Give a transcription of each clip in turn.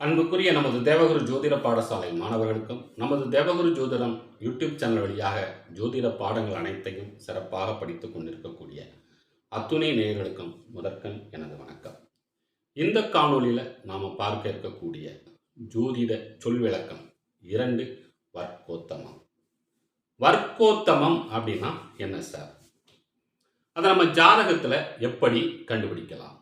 அன்புக்குரிய நமது தேவகுரு ஜோதிட பாடசாலை மாணவர்களுக்கும் நமது தேவகுரு ஜோதிடம் யூடியூப் சேனல் வழியாக ஜோதிட பாடங்கள் அனைத்தையும் சிறப்பாக படித்துக் கொண்டிருக்கக்கூடிய அத்துணை நேயர்களுக்கும் முதற்கண் எனது வணக்கம். இந்த காணொளியில் நாம் பார்க்க இருக்கக்கூடிய ஜோதிட சொல் விளக்கம் இரண்டு வர்க்கோத்தமம். வர்க்கோத்தமம் அப்படின்னா என்ன சார்? அதை நம்ம ஜாதகத்தில் எப்படி கண்டுபிடிக்கலாம்?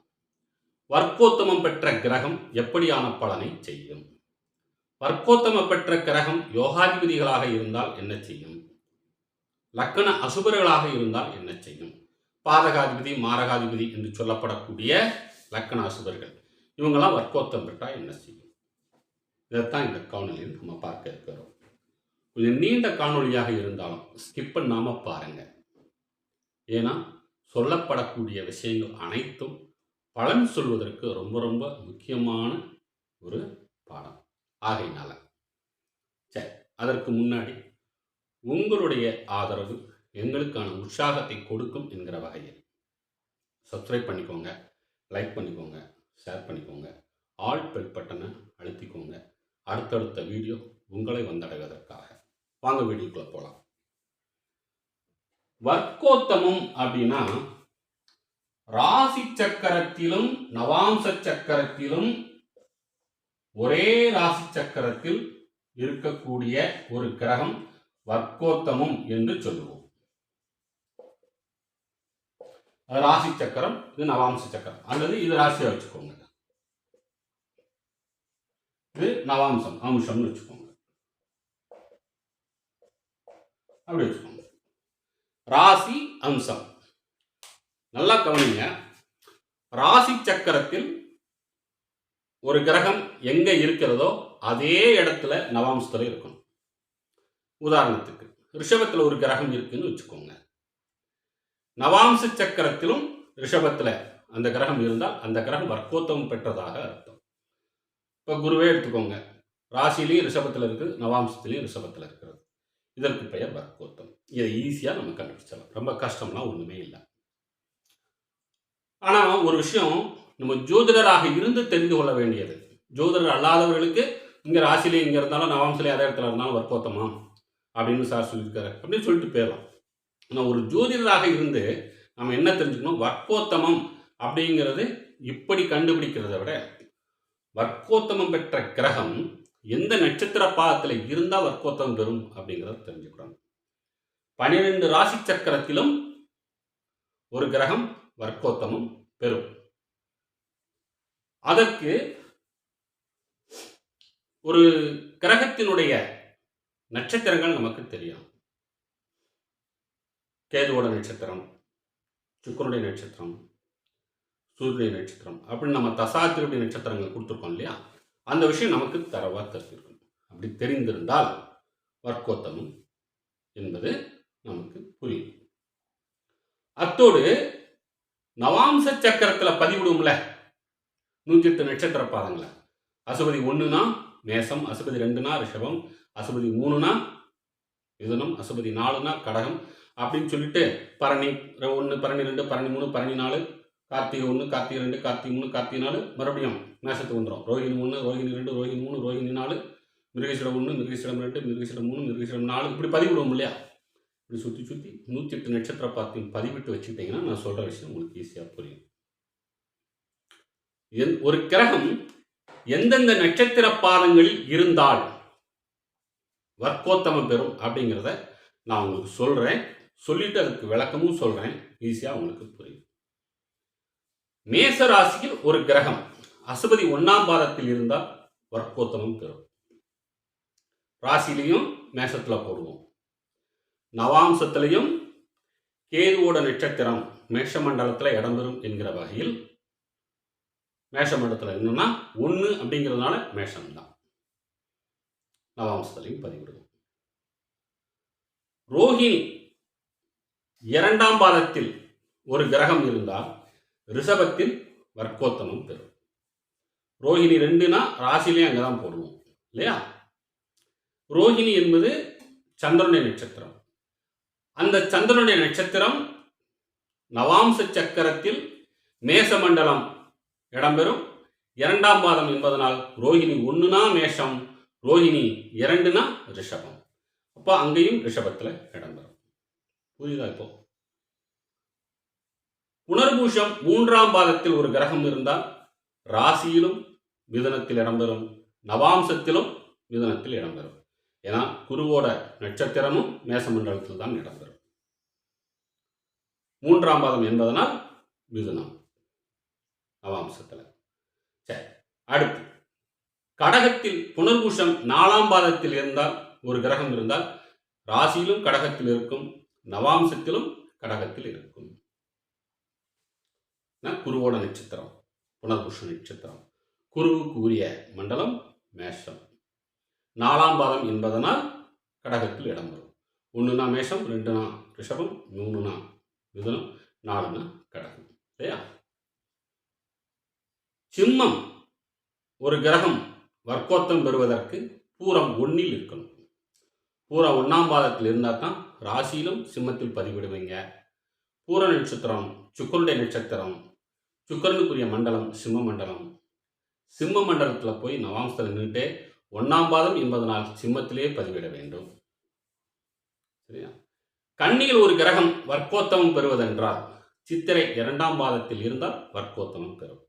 வர்க்கோத்தமம் பெற்ற கிரகம் எப்படியான பலனை செய்யும்? வர்க்கோத்தம பெற்ற கிரகம் யோகாதிபதிகளாக இருந்தால் என்ன செய்யும்? லக்கண அசுபர்களாக இருந்தால் என்ன செய்யும்? பாதகாதிபதி மாரகாதிபதி என்று சொல்லப்படக்கூடிய லக்கண அசுபர்கள். இவங்கெல்லாம் வர்க்கோத்தம் பெற்றால் என்ன செய்யும்? இதைத்தான் இந்த காணொலியில் நம்ம பார்க்க இருக்கிறோம். கொஞ்சம் நீண்ட காணொளியாக இருந்தாலும் ஸ்கிப் பண்ணாமல் பாருங்க. ஏன்னா சொல்லப்படக்கூடிய விஷயங்கள் அனைத்தும் பலன் சொல்வதற்கு ரொம்ப ரொம்ப முக்கியமான ஒரு பாடம். ஆகையினால. சரி அதற்கு முன்னாடி உங்களுடைய ஆதரவு எங்களுக்கான உற்சாகத்தை கொடுக்கும் என்கிற வகையில். சப்ஸ்கிரைப் பண்ணிக்கோங்க லைக் பண்ணிக்கோங்க ஷேர் பண்ணிக்கோங்க ஆல் பெல் பட்டனை அழுத்திக்கோங்க. அடுத்தடுத்த வீடியோ உங்களை வந்தடைவதற்காக. வாங்க வீடியோக்குள்ளே போகலாம் வர்க்கோத்தமம் அப்படின்னா ராசி சக்கரத்திலும் நவாம்ச சக்கரத்திலும் ஒரே ராசி சக்கரத்தில் இருக்கக்கூடிய ஒரு கிரகம் வர்க்கோத்தமம் என்று சொல்லுவோம். அது ராசி சக்கரம் இது நவாம்ச சக்கரம். அல்லது இது ராசியா வச்சுக்கோங்க. இது நவாம்சம் அம்சம்னு வச்சுக்கோங்க. அப்படி வச்சுக்கோங்க. ராசி அம்சம். நல்லா கவனிங்க. ராசி சக்கரத்தில் ஒரு கிரகம் எங்க இருக்கிறதோ அதே இடத்துல நவாம்சத்தில் இருக்கணும். உதாரணத்துக்கு ரிஷபத்தில் ஒரு கிரகம் இருக்குன்னு வச்சுக்கோங்க. நவாம்ச சக்கரத்திலும் ரிஷபத்தில் அந்த கிரகம் இருந்தால் அந்த கிரகம் வர்க்கோத்தம் பெற்றதாக அர்த்தம். இப்போ குருவே எடுத்துக்கோங்க. ராசிலையும் ரிஷபத்தில் இருக்குது நவாம்சத்திலையும் ரிஷபத்தில் இருக்கிறது. இதற்கு பெயர் வர்க்கோத்தம். இதை ஈஸியாக நம்ம கண்டுபிடிச்சலாம் ரொம்ப கஷ்டம்லாம் ஒன்றுமே இல்லை. ஆனால் ஒரு விஷயம் நம்ம ஜோதிடராக இருந்து தெரிந்து கொள்ள வேண்டியது. ஜோதிடர் அல்லாதவர்களுக்கு இங்கே ராசிலே இங்கே இருந்தாலும் நவாம்சிலே அதே இடத்துல இருந்தாலும் வற்போத்தமா? அப்படின்னு சார் சொல்லியிருக்காரு. அப்படின்னு சொல்லிட்டு போயிடலாம். ஆனால் ஒரு ஜோதிடராக இருந்து நம்ம என்ன தெரிஞ்சுக்கணும்? வற்போத்தமம் அப்படிங்கிறது இப்படி கண்டுபிடிக்கிறத விட வர்க்கோத்தமம் பெற்ற கிரகம் எந்த நட்சத்திர பாதத்தில் இருந்தால் வர்க்கோத்தமம் பெறும் அப்படிங்கிறத தெரிஞ்சுக்கிறோம் பனிரெண்டு ராசி சக்கரத்திலும் ஒரு கிரகம் வர்க்கோத்தமம் பெறும். அதற்கு ஒரு கிரகத்தினுடைய நட்சத்திரங்கள் நமக்கு தெரியும். கேதுவோட நட்சத்திரம் சுக்கரனுடைய நட்சத்திரம் சூரியனுடைய நட்சத்திரம் அப்படின்னு நம்ம தசாத்திரியுடைய நட்சத்திரங்கள் கொடுத்துருக்கோம் இல்லையா? அந்த விஷயம் நமக்கு தரவாக தெரிஞ்சிருக்கணும் அப்படி தெரிந்திருந்தால் வர்க்கோத்தமம் என்பது நமக்கு புரியும். அத்தோடு நவாம்ச சக்கரத்தில் பதிவிடும்ல நூற்றி எட்டு நட்சத்திர பாதங்களை. அசுபதி ஒன்றுனா மேசம் அசுபதி ரெண்டுனா ரிஷபம் அசுபதி மூணுனா மிதுனம் அசுபதி நாலுனா கடகம் அப்படின்னு சொல்லிட்டு பரணி ஒன்று பரணி ரெண்டு பரணி மூணு பரணி நாலு கார்த்திகை ஒன்று கார்த்திகை ரெண்டு கார்த்திகை மூணு கார்த்திகை நாலு மறுபடியும் மேசத்துக்கு வந்துடும் ரோஹிணி ஒன்று ரோஹிணி ரெண்டு ரோஹிணி மூணு ரோஹிணி நாலு மிருகசிடம் ஒன்று மிருகசிடம் ரெண்டு மிருகசிடம் மூணு மிருகசிடம் நாலு இப்படி பதிவிடுவோம் இல்லையா? இப்படி சுற்றி சுற்றி நூற்றி எட்டு நட்சத்திர பாத்தையும் பதிவிட்டு வச்சுக்கிட்டிங்கன்னா நான் சொல்கிற விஷயம் உங்களுக்கு ஈஸியாக புரியும். எந் ஒரு கிரகம் எந்தெந்த நட்சத்திர பாதங்களில் இருந்தால் வர்க்கோத்தமம் பெறும் அப்படிங்கிறத நான் உங்களுக்கு சொல்கிறேன் சொல்லிட்டு அதுக்கு விளக்கமும் சொல்கிறேன் ஈஸியாக உங்களுக்கு புரியும். மேச ராசியில் ஒரு கிரகம் அசுபதி ஒன்றாம் பாதத்தில் இருந்தால் வர்க்கோத்தமம் பெறும். ராசிலையும் மேசத்தில் போடுவோம். நவாம்சத்திலையும் கேதுவோட நட்சத்திரம் மேஷமண்டலத்தில் இடம்பெறும் என்கிற வகையில் மேஷமண்டலத்தில் என்னன்னா ஒன்று அப்படிங்கிறதுனால மேஷம்தான். நவாம்சத்திலையும் பதிவிடுவோம். ரோஹிணி இரண்டாம் பாதத்தில் ஒரு கிரகம் இருந்தால் ரிஷபத்தில் வர்க்கோத்தமம் பெறும். ரோஹிணி ரெண்டுனா ராசிலேயே அங்கே தான் போடுவோம் இல்லையா? ரோஹிணி என்பது சந்திரனுடைய நட்சத்திரம். அந்த சந்திரனுடைய நட்சத்திரம் நவாம்ச சக்கரத்தில் மேச மண்டலம் இடம்பெறும். இரண்டாம் பாதம் என்பதனால் ரோஹிணி ஒன்றுனா மேஷம் ரோஹிணி இரண்டுனா ரிஷபம். அப்போ அங்கேயும் ரிஷபத்தில் இடம்பெறும். புரியுதா இப்போ? புனர்பூஷம் மூன்றாம் பாதத்தில் ஒரு கிரகம் இருந்தால் ராசியிலும் மிதனத்தில் இடம்பெறும். நவாம்சத்திலும் மிதனத்தில் இடம்பெறும். ஏன்னா குருவோட நட்சத்திரமும் மேசமண்டலத்தில் தான் இடம்பெறும். மூன்றாம் பாதம் என்பதனால் மிதுனம். நவாம்சத்தில் சரி அடுத்து. கடகத்தில் புனர்பூஷம் நாலாம் பாதத்தில் இருந்தால் ஒரு கிரகம் இருந்தால் ராசியிலும் கடகத்தில் இருக்கும் நவாம்சத்திலும் கடகத்தில் இருக்கும். குருவோட நட்சத்திரம் புனர்புஷ நட்சத்திரம். குருவுக்கு உரிய மண்டலம் மேஷம். நாலாம் பாதம் என்பதனால் கடகத்தில் இடம்பெறும் ஒன்றுனா மேஷம் ரெண்டுனா ரிஷபம் மூணுனா மிதுனம் நாலுனா கடகம் இல்லையா? சிம்மம் ஒரு கிரகம் வர்க்கோத்தம் பெறுவதற்கு பூரம் ஒன்றில் இருக்கணும். பூரம் ஒன்றாம் பாதத்தில் இருந்தால் தான் ராசியிலும் சிம்மத்தில் பதிவிடுவீங்க. பூர நட்சத்திரம் சுக்கரனுடைய நட்சத்திரம். சுக்கரனுக்குரிய மண்டலம் சிம்ம மண்டலம். சிம்ம மண்டலத்தில் போய் நவாம்சத்தில் நின்றுட்டே ஒன்றாம் பாதம் என்பதனால் சிம்மத்திலே பதிவிட வேண்டும். கண்ணியில் ஒரு கிரகம் வர்க்கோத்தமம் பெறுவதென்றால் சித்திரை இரண்டாம் பாதத்தில் இருந்தால் வர்க்கோத்தமம் பெறும்.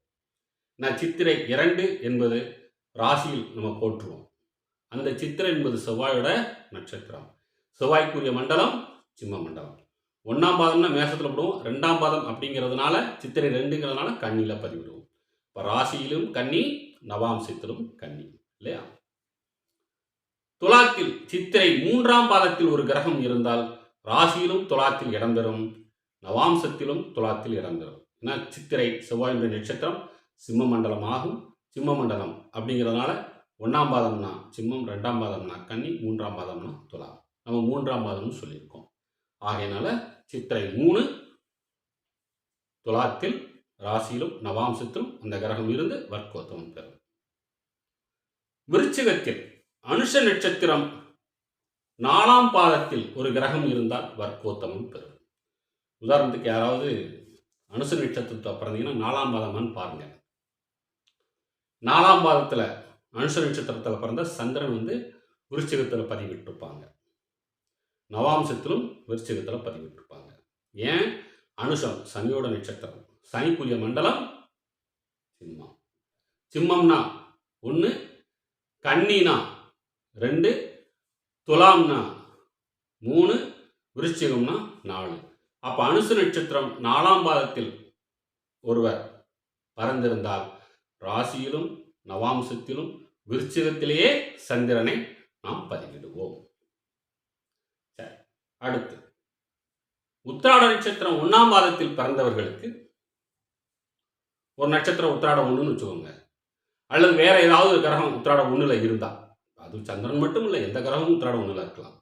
நான் சித்திரை இரண்டு என்பது ராசியில் நம்ம போற்றுவோம். அந்த சித்திரை என்பது செவ்வாயோட நட்சத்திரம். செவ்வாய்க்குரிய மண்டலம் சிம்ம மண்டலம். ஒன்றாம் பாதம்னா மேசத்தில் போடுவோம். ரெண்டாம் பாதம் அப்படிங்கிறதுனால சித்திரை ரெண்டுங்கிறதுனால கண்ணியில் பதிவிடுவோம். இப்போ ராசியிலும் கன்னி நவாம்சத்திலும் கன்னி இல்லையா? துலாத்தில் சித்திரை மூன்றாம் பாதத்தில் ஒரு கிரகம் இருந்தால் ராசியிலும் துலாத்தில் இடம்பெறும் நவாம்சத்திலும் துலாத்தில் இடம்பெறும் ஏன்னா சித்திரை செவ்வாயுடைய நட்சத்திரம் சிம்ம மண்டலம் ஆகும் சிம்ம மண்டலம் அப்படிங்கிறதுனால ஒன்றாம் பாதம்னா சிம்மம் ரெண்டாம் பாதம்னா கன்னி மூன்றாம் பாதம்னா துலா நம்ம மூன்றாம் பாதம்னு சொல்லியிருக்கோம். ஆகையினால சித்திரை மூணு துலாத்தில் ராசியிலும் நவாம்சத்திலும் அந்த கிரகம் இருந்து வர்க்கோத்தமம் பெறும். விருச்சிகத்தில் அனுஷ நட்சத்திரம் நாலாம் பாதத்தில் ஒரு கிரகம் இருந்தால் வர்க்கோத்தமம் பெறும். உதாரணத்துக்கு யாராவது அனுசு நட்சத்திரத்தை பிறந்தீங்கன்னா நாலாம் பாதமான்னு பாருங்க. நாலாம் பாதத்தில் அனுசு நட்சத்திரத்தில் பிறந்த சந்திரன் வந்து விருச்சிகத்தில் பதிவிட்டிருப்பாங்க. நவாம்சத்திலும் விருச்சிகத்தில் பதிவிட்டிருப்பாங்க. ஏன்? அனுஷம் சனியோட நட்சத்திரம். சனிக்குரிய மண்டலம் சிம்மம். சிம்மம்னா ஒன்று கன்னினா ரெண்டு துலாம்னா மூணு விருச்சிகம்னா நாலு. அப்போ அனுசு நட்சத்திரம் நாலாம் பாதத்தில் ஒருவர் பறந்திருந்தால் ராசியிலும் நவாம்சத்திலும் விருச்சிகத்திலேயே சந்திரனை நாம் பதிவிடுவோம். சரி அடுத்து. உத்திராட நட்சத்திரம் ஒன்றாம் பாதத்தில் பிறந்தவர்களுக்கு ஒரு நட்சத்திரம் உத்திராடம் ஒன்றுன்னு வச்சுக்கோங்க. அல்லது வேற ஏதாவது கிரகம் உத்திராடம் ஒன்றில் இருந்தால் அது சந்திரன் மட்டும் இல்லை எந்த கிரகமும் உத்திராடம் ஒன்றில் இருக்கலாம்.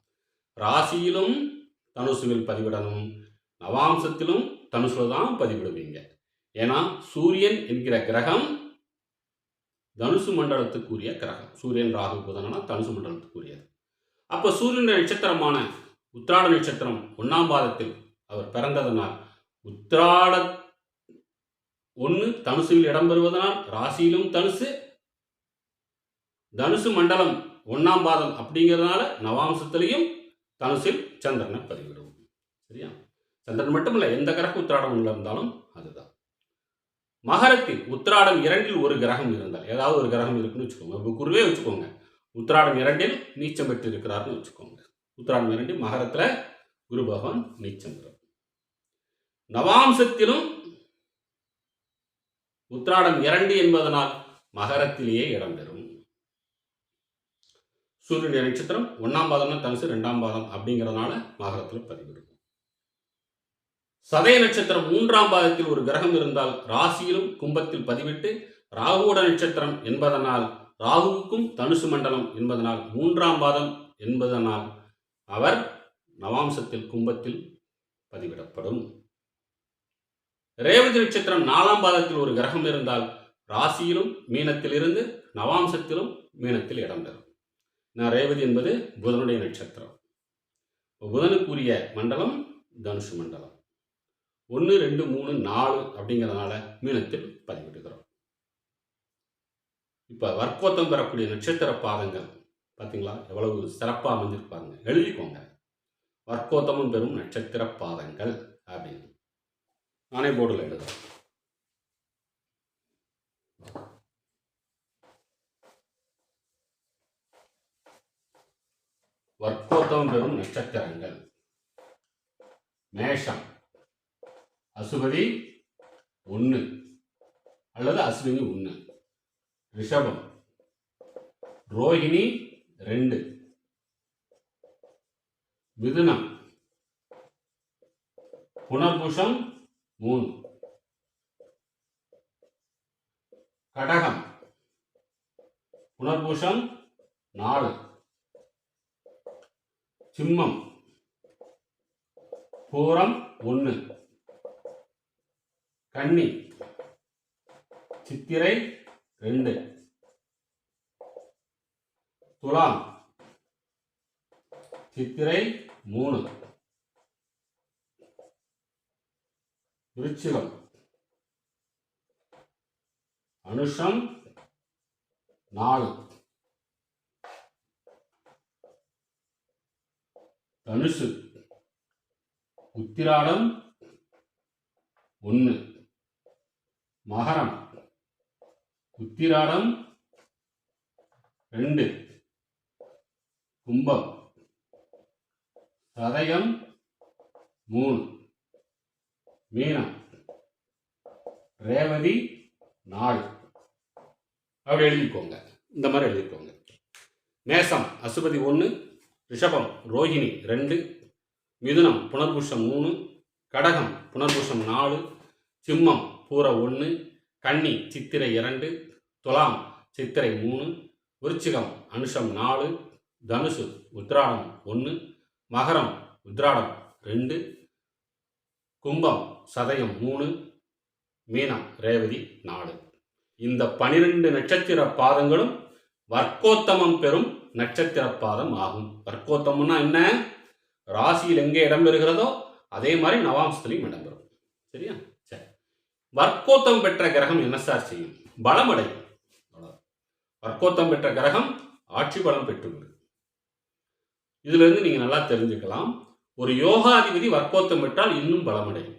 ராசியிலும் தனுசுவில் பதிவிடணும் நவாம்சத்திலும் தனுசுல தான் பதிவிடுவீங்க. ஏன்னா சூரியன் என்கிற கிரகம் தனுசு மண்டலத்துக்குரிய கிரகம். சூரியன் ராகு புதனா தனுசு மண்டலத்துக்குரியது. அப்போ சூரியனுடைய நட்சத்திரமான உத்திராட நட்சத்திரம் ஒன்றாம் பாதத்தில் அவர் பிறந்ததனால் உத்திராட ஒன்று தனுசுவில் இடம்பெறுவதனால் ராசியிலும் தனுசு தனுசு மண்டலம் ஒன்றாம் பாதம் அப்படிங்கிறதுனால நவாம்சத்திலையும் தனுசில் சந்திரனை பதிவிடுவோம் சரியா? சந்திரன் மட்டும் இல்லை எந்த கிரகம் உத்திராடம் இருந்தாலும் அதுதான். மகரத்தில் உத்திராடம் இரண்டில் ஒரு கிரகம் இருந்தால் ஏதாவது ஒரு கிரகம் இருக்குன்னு வச்சுக்கோங்க. இப்போ குருவே வச்சுக்கோங்க. உத்திராடம் இரண்டில் நீச்சம் பெற்று இருக்கிறார்னு வச்சுக்கோங்க. உத்திராடம் இரண்டில் மகரத்தில் குரு பகவான் நீச்சம் நவாம்சத்திலும் உத்திராடம் இரண்டு என்பதனால் மகரத்திலேயே இடம்பெறும். சூரியனுடைய நட்சத்திரம் ஒன்றாம் பாதம்னா தனுசு ரெண்டாம் பாதம் அப்படிங்கிறதுனால மகரத்தில் பதிவிடும் சதய நட்சத்திரம் மூன்றாம் பாதத்தில் ஒரு கிரகம் இருந்தால் ராசியிலும் கும்பத்தில் பதிவிட்டு ராகுவோட நட்சத்திரம் என்பதனால் ராகுவுக்கும் தனுசு மண்டலம் என்பதனால் மூன்றாம் பாதம் என்பதனால் அவர் நவாம்சத்தில் கும்பத்தில் பதிவிடப்படும். ரேவதி நட்சத்திரம் நாலாம் பாதத்தில் ஒரு கிரகம் இருந்தால் ராசியிலும் மீனத்திலிருந்து நவாம்சத்திலும் மீனத்தில் இடம்பெறும் நான் ரேவதி என்பது புதனுடைய நட்சத்திரம். புதனுக்குரிய மண்டலம் தனுசு மண்டலம். ஒன்று ரெண்டு மூணு நாலு அப்படிங்கிறதுனால மீனத்தில் பதிவிடுகிறோம். இப்போ வர்க்கோத்தம் பெறக்கூடிய நட்சத்திர பாதங்கள் பார்த்தீங்களா? எவ்வளவு சிறப்பாக அமைஞ்சிருப்பாங்க எழுதிக்கோங்க. வர்க்கோத்தமம் பெறும் நட்சத்திர பாதங்கள் அப்படின்னு. நானே போர்டில் எழுதுறேன். வர்க்கோத்தமம் பெறும் நட்சத்திரங்கள். மேஷம். அசுபதி ஒன்று அல்லது அஸ்வினி ஒன்று ரிஷபம். ரோஹிணி ரெண்டு. மிதுனம். புனர்பூஷம் மூணு. கடகம். புனர்பூஷம் நாலு. சிம்மம். பூரம் ஒன்று கன்னி. சித்திரை ரெண்டு. துலாம். சித்திரை மூணு. விருச்சிகம். அனுஷம் நாலு. தனுசு. உத்திராடம் ஒன்று மகரம். உத்திராடம் ரெண்டு. கும்பம். சதயம் மூணு. மீனம். ரேவதி நாலு. அப்படி எழுதிக்கோங்க. இந்த மாதிரி எழுதிக்கோங்க. மேசம் அசுபதி ஒன்று ரிஷபம் ரோஹிணி ரெண்டு மிதுனம் புனர்பூஷம் மூணு கடகம் புனர்பூஷம் நாலு சிம்மம் பூர ஒன்று கன்னி சித்திரை இரண்டு துலாம் சித்திரை மூணு விருச்சிகம் அனுஷம் நாலு தனுசு உத்ராடம் ஒன்று மகரம் உத்ராடம் ரெண்டு கும்பம் சதயம் மூணு மீனம் ரேவதி நாலு. இந்த பனிரெண்டு நட்சத்திர பாதங்களும் வர்க்கோத்தமம் பெறும் நட்சத்திர பாதம் ஆகும். வர்க்கோத்தமம்னா என்ன? ராசியில் எங்கே இடம்பெறுகிறதோ அதே மாதிரி நவாம்சத்துலையும் இடம்பெறும் சரியா? சரி. வர்க்கோத்தம் பெற்ற கிரகம் என்ன சார் செய்யும்? பலமடையும் அவ்வளவுதான். வர்க்கோத்தம் பெற்ற கிரகம் ஆட்சி பலம் பெற்று இதுல இருந்து நீங்க நல்லா தெரிஞ்சுக்கலாம். ஒரு யோகாதிபதி வர்க்கோத்தம் பெற்றால் இன்னும் பலமடையும்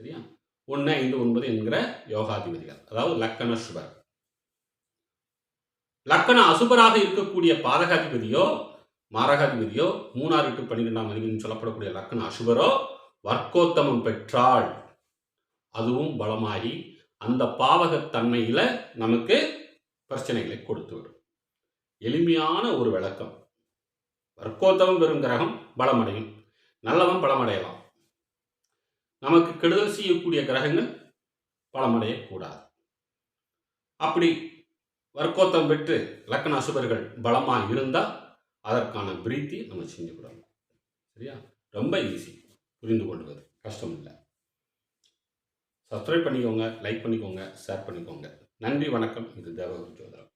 சரியா? ஒன்று ஐந்து ஒன்பது என்கிற யோகாதிபதிகள். அதாவது லக்கண சுபர். லக்கண அசுபராக இருக்கக்கூடிய பாதகாதிபதியோ மாரகாதிபதியோ மூணாறு எட்டு பன்னிரெண்டாம் அதிபதினு சொல்லப்படக்கூடிய லக்கண அசுபரோ வர்க்கோத்தமம் பெற்றால் அதுவும் பலமாகி அந்த பாவகத்தன்மையில நமக்கு பிரச்சனைகளை கொடுத்து விடும். எளிமையான ஒரு விளக்கம். வர்க்கோத்தமம் பெறும் கிரகம் பலமடையும். நல்லவன் பலமடையலாம். நமக்கு கெடுதல் செய்யக்கூடிய கிரகங்கள் பலமடையக்கூடாது. அப்படி வர்க்கோத்தம் பெற்று லக்கண அசுபர்கள் பலமாக இருந்தால் அதற்கான பிரீத்தி நம்ம செஞ்சு விடலாம் சரியா? ரொம்ப ஈஸி புரிந்து கொள்வது கஷ்டம் இல்லை. சப்ஸ்கிரைப் பண்ணிக்கோங்க லைக் பண்ணிக்கோங்க ஷேர் பண்ணிக்கோங்க. நன்றி வணக்கம். இது தேவகுரு ஜோதரம்